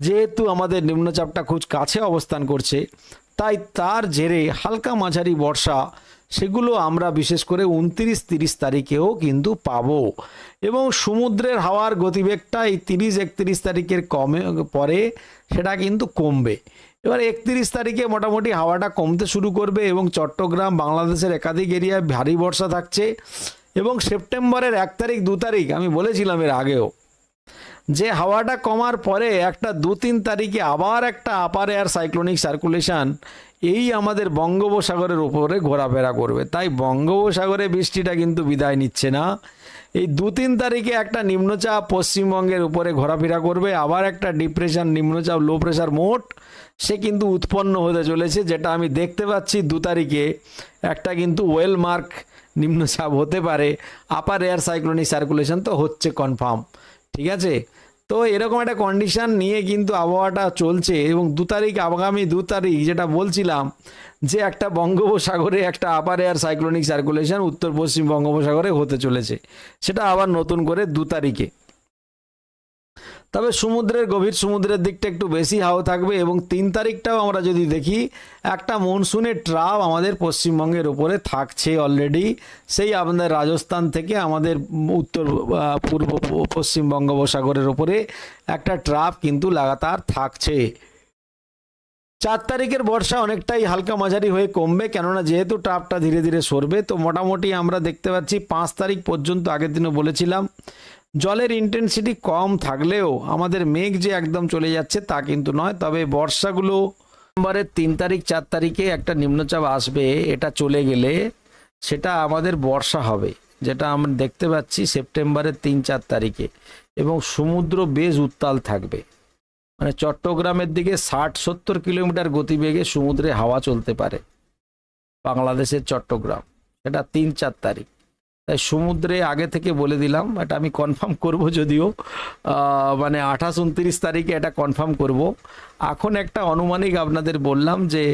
যেহেতু আমাদের নিম্নচাপটা খুব কাছে অবস্থান করছে, তাই তার জেরে হালকা মাঝারি বর্ষা, সেগুলো আমরা বিশেষ করে উনত্রিশ তিরিশ তারিখেও কিন্তু পাব। এবং সমুদ্রের হাওয়ার গতিবেগটা এই তিরিশ একত্রিশ তারিখের কমে, পরে সেটা কিন্তু কমবে। এবার একত্রিশ তারিখে মোটামুটি হাওয়াটা কমতে শুরু করবে এবং চট্টগ্রাম, বাংলাদেশের একাধিক এরিয়ায় ভারী বর্ষা থাকছে। এবং সেপ্টেম্বরের এক তারিখ, দু তারিখ, আমি বলেছিলাম এর আগেও। যে হাওয়াটা কমার পরে একটা দু তিন তারিখে আবার একটা আপার এয়ার সাইক্লোনিক সার্কুলেশন এই আমাদের বঙ্গোপসাগরের উপরে ঘোরাফেরা করবে। তাই বঙ্গোপসাগরে বৃষ্টিটা কিন্তু বিদায় নিচ্ছে না। এই দু তিন তারিখে একটা নিম্নচাপ পশ্চিমবঙ্গের উপরে ঘোরাফেরা করবে। আবার একটা ডিপ্রেশন নিম্নচাপ লো প্রেশার মোট সে কিন্তু উৎপন্ন হতে চলেছে, যেটা আমি দেখতে পাচ্ছি দু তারিখে। একটা কিন্তু ওয়েল মার্ক নিম্নচাপ হতে পারে। আপার এয়ার সাইক্লোনিক সার্কুলেশন তো হচ্ছে কনফার্ম ঠিক আছে? তো এরকম একটা কন্ডিশন নিয়ে কিন্তু আবহাওয়াটা চলছে এবং দু তারিখ, আগামী দু তারিখ যেটা বলছিলাম যে একটা বঙ্গোপসাগরে একটা আপার এয়ার সাইক্লোনিক সার্কুলেশন উত্তর পশ্চিম বঙ্গোপসাগরে হতে চলেছে। সেটা আবার নতুন করে দু তারিখে। তবে সমুদ্রের গভীর সমুদ্রের দিকটা একটু বেশি হাওয়া থাকবে এবং তিন তারিখটাও আমরা যদি দেখি, একটা মনসুনের ট্রাপ আমাদের পশ্চিমবঙ্গের উপরে থাকছে অলরেডি সেই আমাদের রাজস্থান থেকে আমাদের উত্তর পূর্ব পশ্চিম বঙ্গোপসাগরের উপরে একটা ট্রাপ কিন্তু লাগাতার থাকছে। চার তারিখের বর্ষা অনেকটাই হালকা মাঝারি হয়ে কমবে, কেননা যেহেতু ট্রাপটা ধীরে ধীরে সরবে, তো মোটামুটি আমরা দেখতে পাচ্ছি পাঁচ তারিখ পর্যন্ত আগের দিনও বলেছিলাম জলের ইন্টেন্সিটি কম থাকলেও আমাদের মেঘ যে একদম চলে যাচ্ছে তা কিন্তু নয়, তবে বর্ষাগুলো নম্বরের তিন তারিখ, চার তারিখে একটা নিম্নচাপ আসবে, এটা চলে গেলে সেটা আমাদের বর্ষা হবে, যেটা আমরা দেখতে পাচ্ছি সেপ্টেম্বরের তিন, চার তারিখে, এবং সমুদ্র বেশ উত্তাল থাকবে। মানে চট্টগ্রামের দিকে ষাট, সত্তর কিলোমিটার গতিবেগে সমুদ্রে হাওয়া চলতে পারে, বাংলাদেশের চট্টগ্রাম এটা তিন, চার তারিখ। তাই সমুদ্রে আগে থেকে বলে দিলাম, এটা আমি কনফার্ম করব যদিও মানে আঠাশ উনত্রিশ তারিখে এটা কনফার্ম করব। এখন একটা অনুমানিক আপনাদের বললাম যে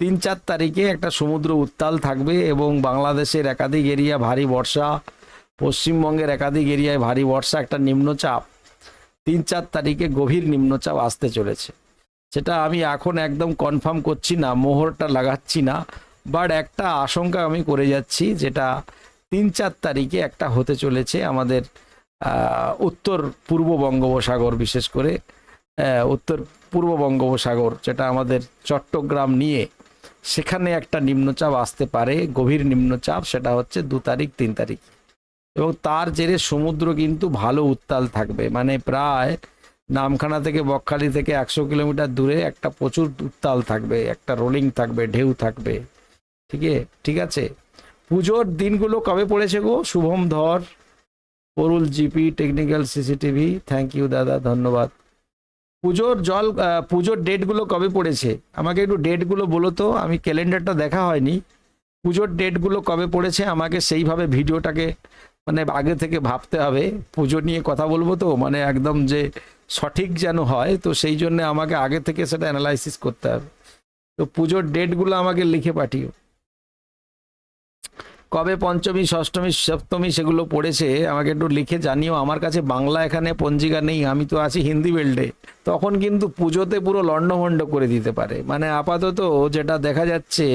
তিন চার তারিখে একটা সমুদ্র উত্তাল থাকবে এবং বাংলাদেশের একাধিক এরিয়া ভারী বর্ষা, পশ্চিমবঙ্গের একাধিক এরিয়ায় ভারী বর্ষা, একটা নিম্নচাপ। তিন চার তারিখে গভীর নিম্নচাপ আসতে চলেছে। সেটা আমি এখন একদম কনফার্ম করছি না, মোহরটা লাগাচ্ছি না বাট একটা আশঙ্কা আমি করে যাচ্ছি, যেটা তিন চার তারিখে একটা হতে চলেছে আমাদের উত্তর পূর্ব বঙ্গোপসাগর, বিশেষ করে উত্তর পূর্ব বঙ্গোপসাগর, যেটা আমাদের চট্টগ্রাম নিয়ে সেখানে একটা নিম্নচাপ আসতে পারে, গভীর নিম্নচাপ, সেটা হচ্ছে দু তারিখ, তিন তারিখ। এবং তার জেরে সমুদ্র কিন্তু ভালো উত্তাল থাকবে। মানে প্রায় নামখানা থেকে বকখালি থেকে একশো কিলোমিটার দূরে একটা প্রচুর উত্তাল থাকবে, একটা রোলিং থাকবে, ঢেউ থাকবে। ঠিক? ঠিক আছে? পুজোর দিনগুলো কবে পড়েছে গো? Shubham Dhar Parul GP technical CCTV thank you দাদা, ধন্যবাদ। পুজোর জল পুজোর ডেটগুলো কবে পড়েছে? আমাকে একটু ডেটগুলো বলো তো, আমি ক্যালেন্ডারটা দেখা হয়নি। পুজোর ডেটগুলো কবে পড়েছে? আমাকে সেইভাবে ভিডিওটাকে মানে আগে থেকে ভাবতে হবে। পুজো নিয়ে কথা বলব তো মানে একদম যে সঠিক যেন হয়, তো সেই জন্য আমাকে আগে থেকে সেটা অ্যানালাইসিস করতে হবে। তো পুজোর ডেটগুলো আমাকে লিখে পাঠিও। কবে পঞ্চমী, ষষ্ঠমী, সপ্তমী সেগুলো পড়েছে, আমাকে একটু লিখে জানিও। আমার কাছে বাংলা এখানে পঞ্জিকা নেই, আমি তো আছি হিন্দি বেল্টে তখন কিন্তু পুজোতে পুরো লণ্ডভণ্ড করে দিতে পারে। মানে আপাতত যেটা দেখা যাচ্ছে,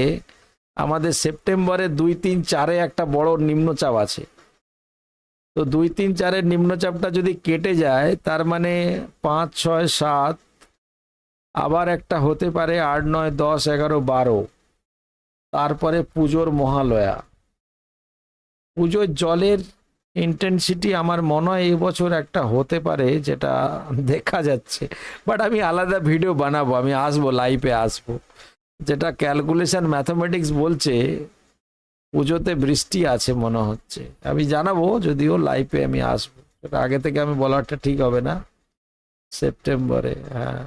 আমাদের সেপ্টেম্বরে দুই, তিন, চারে একটা বড় নিম্নচাপ আছে। তো দুই, তিন, চারের নিম্নচাপটা যদি কেটে যায়, তার মানে পাঁচ, ছয়, সাত, আবার একটা হতে পারে আট, নয়, দশ, এগারো, বারো। তারপরে পুজোর মহালয়া। পুজোর জলের ইন্টেন্সিটি আমার মনে হয় এবছর একটা হতে পারে, যেটা দেখা যাচ্ছে। বাট আমি আলাদা ভিডিও বানাবো, আমি আসব লাইভে আসব। যেটা ক্যালকুলেশন ম্যাথমেটিক্স বলছে, পুজোতে বৃষ্টি আছে মনে হচ্ছে। আমি জানাব, যদিও লাইভে আমি আসব। আগে থেকে আমি বলাটা ঠিক হবে না। সেপ্টেম্বরে হ্যাঁ।